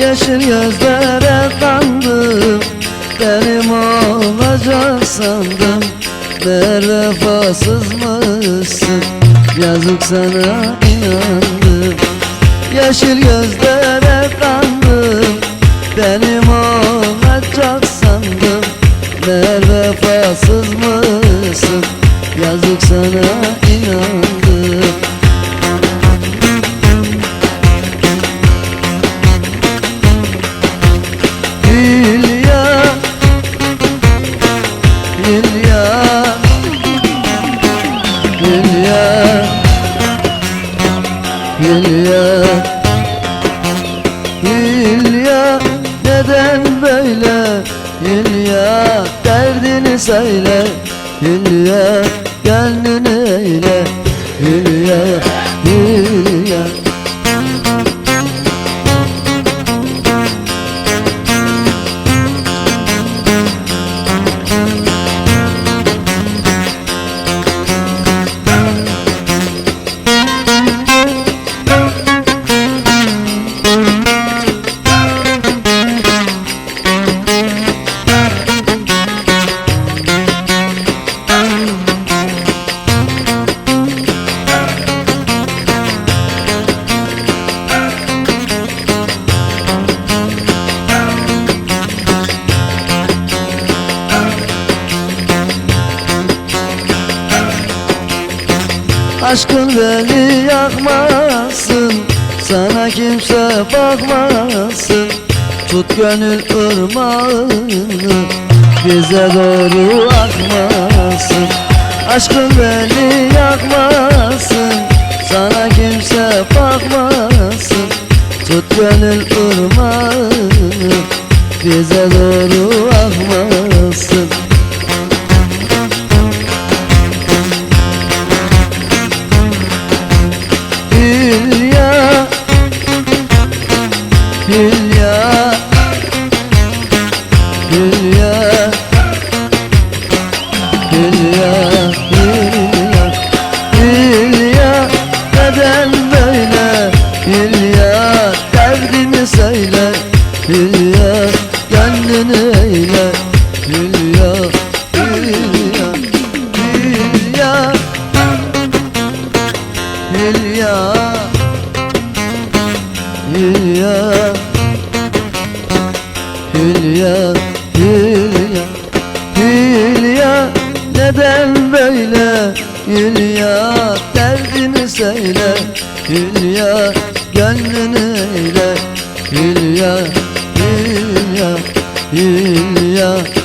yeşil gözlere kandım. Benim olacak sandım. Meğer vefasızmışsın Yazık sana inandım. Yeşil gözlere kandım. Benim olacak sandım. Meğer vefasızmışsın Yazık sana Dünya Dünya Dünya Neden böyle? Dünya Derdini söyle. Dünya Aşkın beni yakmasın Sana kimse bakmasın. Tut gönül ırmağını Bize doğru akmasın. Aşkın beni yakmasın Sana kimse bakmasın. Tut gönül ırmağını Bize doğru Derdini söyle Hülya Gönlünü eyle Hülya Hülya Hülya Hülya Hülya Hülya Hülya Hülya. Neden böyle? Hülya Derdini söyle. Hülya Gönlünü dünya, dünya, dünya.